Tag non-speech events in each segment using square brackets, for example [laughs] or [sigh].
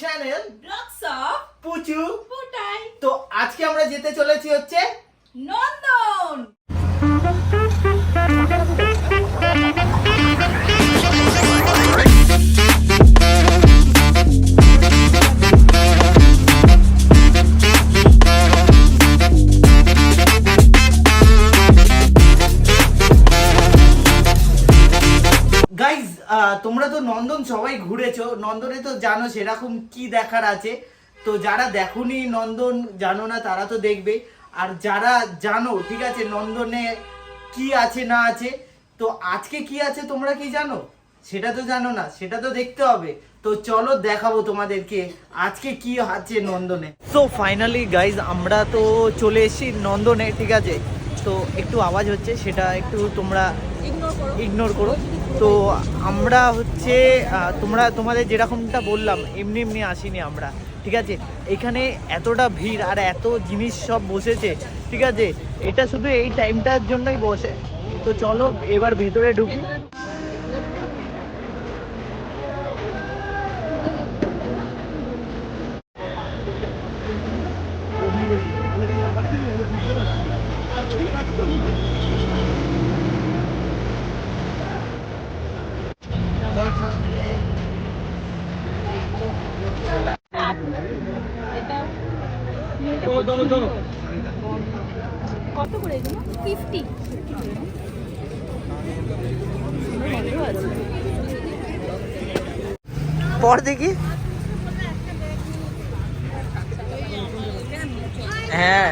Channel blogs of Puchu Putai তো আজকে আমরা যেতে চলেছি হচ্ছে নন্দন সবাই ঘুরেছো নন্দনে তো জানো সেরকম কি দেখার আছে। তো যারা দেখোনি নন্দন জানো না তারা তো দেখবে। আর যারা জানো ঠিক আছে নন্দনে কি আছে না আছে তো আজকে কি আছে তোমরা কি জানো? সেটা তো জানো না সেটা তো দেখতে হবে। তো চলো দেখাবো তোমাদেরকে আজকে কি আছে নন্দনে। তো ফাইনালি গাইজ আমরা তো চলে এসেছি নন্দনে ঠিক আছে? তো একটু আওয়াজ হচ্ছে সেটা একটু তোমরা ইগনোর করো। ইগনোর করো। তো আমরা হচ্ছে তোমরা, তোমাদের যেরকমটা বললাম, এমনি এমনি আসিনি আমরা, ঠিক আছে? এখানে এতটা ভিড় আর এত জিনিস সব বসেছে, ঠিক আছে? এটা শুধু এই টাইমটার জন্যই বসে। তো চলো, এবার ভেতরে ঢুকি। কত করে এগুলো? ফিফটি পর দেখি। হ্যাঁ।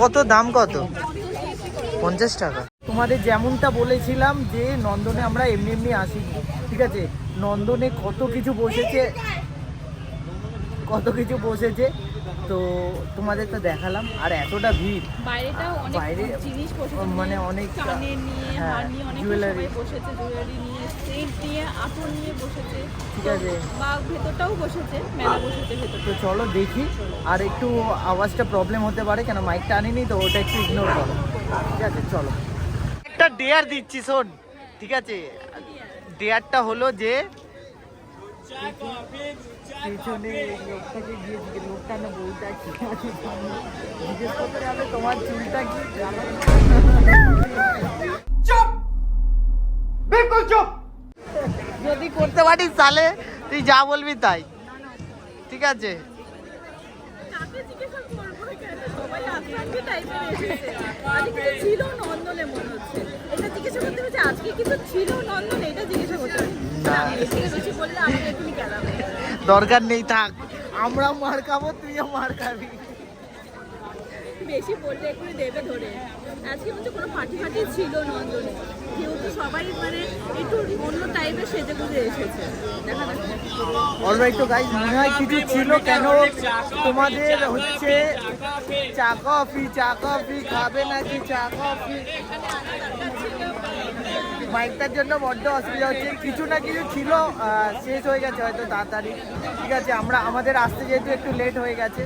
কত? দাম কত? পঞ্চাশ টাকা। তোমাদের যেমনটা বলেছিলাম যে নন্দনে আমরা এমনি এমনি আসি, ঠিক আছে? নন্দনে কত কিছু বসেছে, কত কিছু বসেছে তো তোমাদের তো দেখালাম আর এতটা ভিড়। বাইরেটাও অনেক বাইরে জিনিস মানে অনেক কানের নিয়ে হ্যাঁ, বসেছে জুয়েলারি নিয়ে সেট নিয়ে আতর নিয়ে বসেছে। ঠিক আছে। বা ভেতরটাও বসেছে মেলা বসেছে ভেতর তো চলো দেখি আর একটু আওয়াজটা প্রবলেম হতে পারে কেন মাইকটা আনিনি তো ওটা একটু ইগনোর করো। ঠিক আছে চলো। একটা ডেয়ার দিচ্ছি শোন। ঠিক আছে। ডেয়ারটা হলো যে পিছনে লোকটাকে গিয়ে জিজ্ঞেস লোকটা না বইটা কি? আছে জিজ্ঞেস করতে হবে তোমার চুলটা কি? চুপ! বিলকুল চুপ! যদি করতে পারিস তাহলে তুই যা বলবি তাই। ঠিক আছে? ছিল নন্দনে মনে হচ্ছে এটা জিজ্ঞাসা করতে হচ্ছে আজকে কিছু ছিল নন্দনে এটা জিজ্ঞাসা করতে দরকার নেই থাক। আমরা মার খাব তুইও মার খাবি। বেশি বললে দেবে ধরে। আজকে মধ্যে কোনো পার্টি ফাটি ছিল নন্দনে যেহেতু সবাই মানে একটু অন্য টাইপের সেজে গুজে এসেছে। দেখা যাচ্ছে অলরাইট তো গাইজ মনে হয় কিছু ছিল কেন তোমাদের হচ্ছে চা কফি চা কফি খাবে নাকি? চা কফি। বাইকটার জন্য বড্ড অসুবিধা হচ্ছে। কিছু না কিছু ছিল শেষ হয়ে গেছে হয়তো তাড়াতাড়ি। ঠিক আছে আমরা আমাদের আসতে যেহেতু একটু লেট হয়ে গেছে।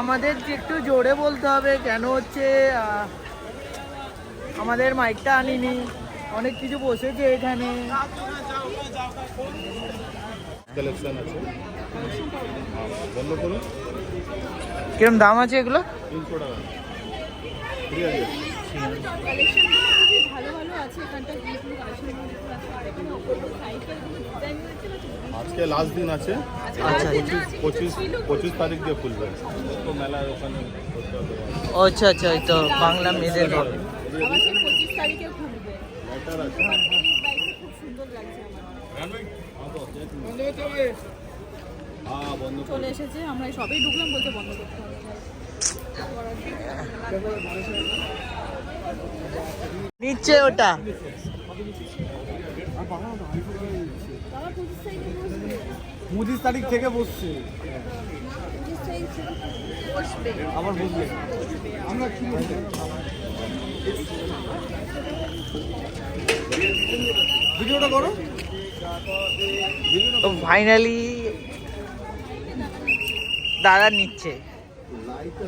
আমাদের। একটু জোরে বলতে হবে কেন হচ্ছে আমাদের মাইকটা আনিনি। অনেক কিছু বসেছে এখানে। কালেকশন আছে। বন্ধ করুন। কিরম দাম আছে এগুলো? তিনশো টাকা। আজকে লাস্ট দিন আছে। আচ্ছা আচ্ছা, পঁচিশ পঁচিশ তারিখ দিয়ে খুলবে। তো মেলার ওখানে আচ্ছা আচ্ছা এই তো বাংলা মেয়েদের হবে পঁচিশ তারিখে খুলবে। চলে এসেছে আমরা সবই ঢুকলাম বলতে বন্ধ করতে হবে। নিচে ওটা। পঁচিশ তারিখে থেকে বসছে। আবার বসবে। আমরা কি ভিডিওটা করো। তো ফাইনালি দাদা নিচ্ছে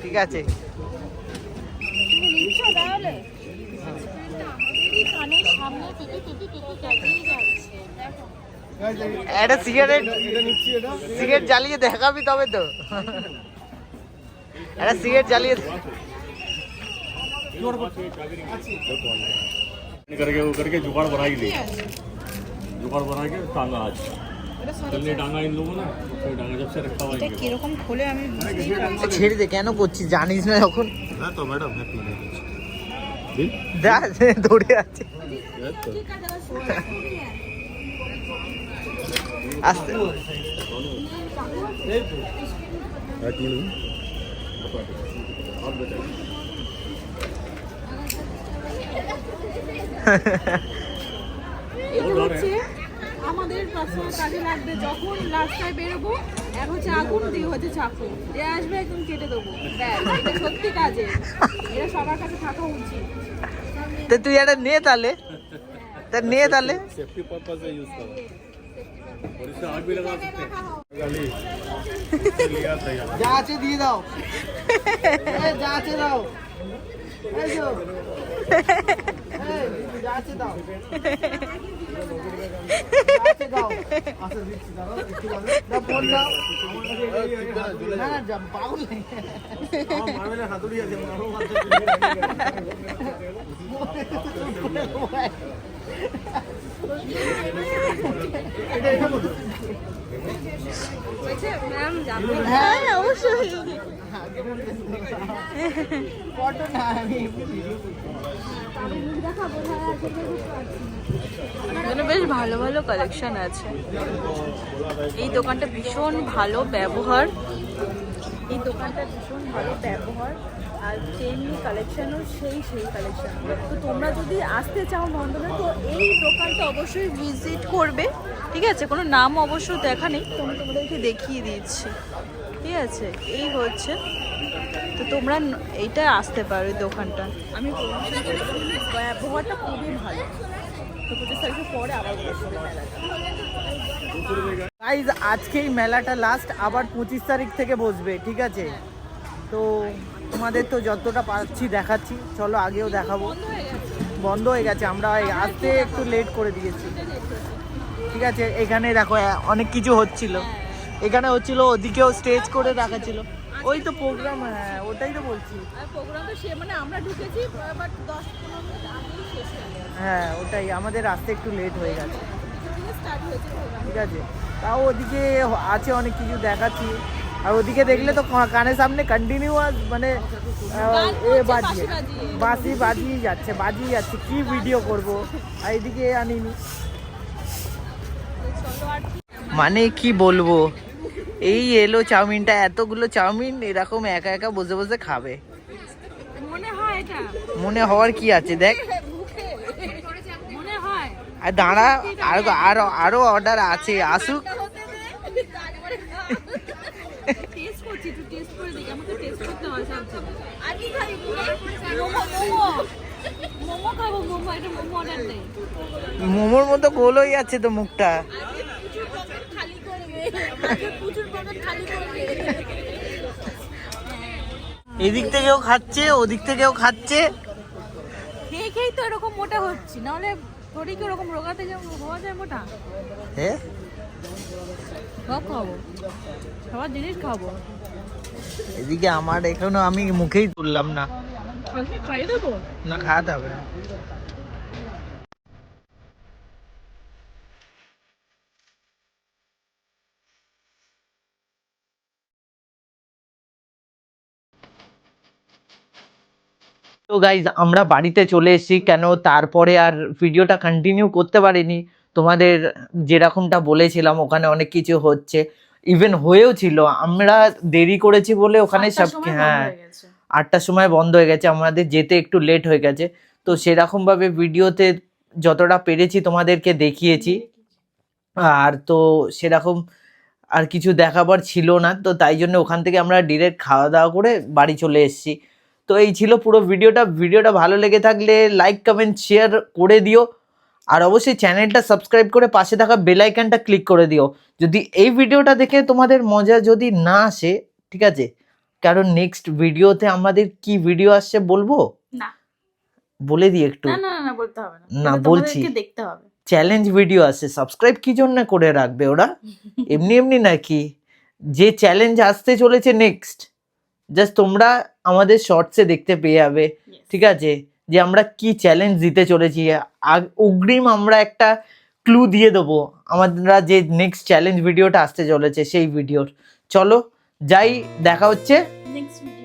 ঠিক আছে তুমি নিচ্ছ তাহলে আমাদেরই কানের সামনে পেটে পেটে পেটে চালিয়ে যাচ্ছে দেখো একটা সিগারেট এটা নিচ্ছি এটা সিগারেট জ্বালিয়ে দেখাবি তবে তো একটা সিগারেট জ্বালিয়ে करके वो करके जुगाड़ बना ही लिया जुगाड़ बना के टांगा आज कल ने टांगा इन लोगों ने फिर टांगा जब से रखा हुआ है इनके কিরকম খোলে আমি ছেড়ে দে কেন করছিস জানিস না যখন पास। हाँ तो मैडम है पीने दिल যা দৌড়ে আছে है तो আস্তে एक मिनट आप बताइए [laughs] এগুলো হচ্ছে আমাদের পার্সোনাল কাজে লাগবে যখন রাস্তায় বেরোবো এক হচ্ছে আগুন দিয়ে হচ্ছে চাকু। যে আসবে একদম কেটে দেবো। ব্যাস সত্যি কাজে। এটা সবার কাছে থাকা উচিত। তুই এটা নে তাহলে। তা নে তাহলে। [laughs] যা আছে দিয়ে দাও। [laughs] যা আছে দাও। হ্যাঁ অবশ্যই ফটো না আমি এখানে বেশ ভালো ভালো কালেকশন আছে। এই দোকানটা ভীষণ ভালো ব্যবহার। এই দোকানটা ভীষণ ভালো ব্যবহার। আর তেমনি কালেকশনও সেই সেই কালেকশন তো তোমরা যদি আসতে চাও নন্দনে তো এই দোকানটা অবশ্যই ভিজিট করবে। ঠিক আছে? কোনো নাম অবশ্য দেখা নেই। তো আমি তোমাদেরকে দেখিয়ে দিচ্ছি। ঠিক আছে? এই হচ্ছে তো তোমরা এইটা আসতে পারো এই দোকানটা। আমি ব্যবহারটা খুবই ভালো। পরে আবার বসবে মেলাটা গাইজ লাস্ট আবার পঁচিশ তারিখ থেকে বসবে, ঠিক আছে? তো তোমাদের তো যতটা পাচ্ছি দেখাচ্ছি। চলো আগেও দেখাবো। বন্ধ হয়ে গেছে, আমরা এই আসতে একটু লেট করে দিয়েছি। ঠিক আছে, এখানে দেখো, অনেক কিছু হচ্ছিল। এখানে হচ্ছিল, ওদিকেও স্টেজ করে রাখা ছিল। ওই তো প্রোগ্রাম হ্যাঁ ওটাই তো বলছি। প্রোগ্রাম তো সে মানে আমরা ঢুকেছি বাট দশ পনেরো মিনিট আগেই শেষ হ্যাঁ ওটাই আমাদের আসতে একটু লেট হয়ে গেছে। ঠিক আছে। তাও ওদিকে আছে অনেক কিছু দেখাচ্ছি। আর ওদিকে দেখলে তো কানের সামনে কন্টিনিউয়াস মানে এ বাজিয়ে বাসি বাজিয়ে। যাচ্ছে বাজিয়ে যাচ্ছে। কি ভিডিও করব? আর এদিকে আনিনি। মানে কি বলব? এই এলো চাউমিনটা এতগুলো চাউমিন এরকম একা একা বসে বসে খাবে। মনে হয় এটা। মনে হওয়ার কি আছে দেখ। মনে হয় আর দাঁড়া আর আরও আরও অর্ডার আছে আসুক। টেস্ট করছি একটু টেস্ট করে দেখি আমাকে টেস্ট করতে সব জিনিস আর কি খাবি মোমো মোমো। মোমো খাব মোমো এটা মোমো অর্ডার নেই। মোমোর মতো গোল হয়ে যাচ্ছে তো মুখটা প্রচুর পকেট খালি করবে আজকে প্রচুর পকেট খালি করবে এদিক থেকেও খাচ্ছে ওদিক থেকেও খাচ্ছে। খেয়ে খেয়েই তো এরকম মোটা হচ্ছি। নাহলে শরীর কি ওরকম রোগাতে হওয়া যায় মোটা? হ্যাঁ সব খাব। সবার জিনিস খাব। এদিকে আমার এখনও আমি মুখেই তুললাম না। না খাওয়াতে হবে তো গাইজ আমরা বাড়িতে চলে এসেছি। কেন? তারপরে আর ভিডিওটা কন্টিনিউ করতে পারিনি। তোমাদের যেরকমটা বলেছিলাম ওখানে অনেক কিছু হচ্ছে। ইভেন হয়েও ছিল। আমরা দেরি করেছি বলে ওখানে সব হ্যাঁ আটটার সময় বন্ধ হয়ে গেছে। আমাদের যেতে একটু লেট হয়ে গেছে। তো সেরকমভাবে ভিডিওতে যতটা পেরেছি তোমাদেরকে দেখিয়েছি। আর তো সেরকম আর কিছু দেখাবার ছিল না। তো তাই জন্য ওখান থেকে আমরা ডিরেক্ট খাওয়া দাওয়া করে বাড়ি চলে এসেছি। তো এই ছিল পুরো ভিডিওটা। ভিডিওটা ভালো লেগে থাকলে লাইক কমেন্ট শেয়ার করে দিও। আর অবশ্যই চ্যানেলটা সাবস্ক্রাইব করে পাশে থাকা বেল আইকনটা ক্লিক করে দিও। যদি এই ভিডিওটা দেখে তোমাদের মজা যদি না আসে ঠিক আছে? কারণ নেক্সট ভিডিওতে আমাদের কি ভিডিও আসছে বলব? না। বলে দিই একটু। না না বলতে হবে না। বলছি। দেখতে হবে। চ্যালেঞ্জ ভিডিও আসছে। সাবস্ক্রাইব কি জন্য করে রাখবে ওরা? [laughs] এমনি এমনি নাকি? যে চ্যালেঞ্জ আসতে চলেছে নেক্সট জাস্ট তোমরা আমাদের শর্টসে দেখতে পেয়ে যাবে। ঠিক আছে? যে আমরা কি চ্যালেঞ্জ দিতে চলেছি। অগ্রিম আমরা একটা ক্লু দিয়ে দেবো। আমরা যে নেক্সট চ্যালেঞ্জ ভিডিওটা আসতে চলেছে সেই ভিডিওর চলো যাই দেখা হচ্ছে। নেক্সট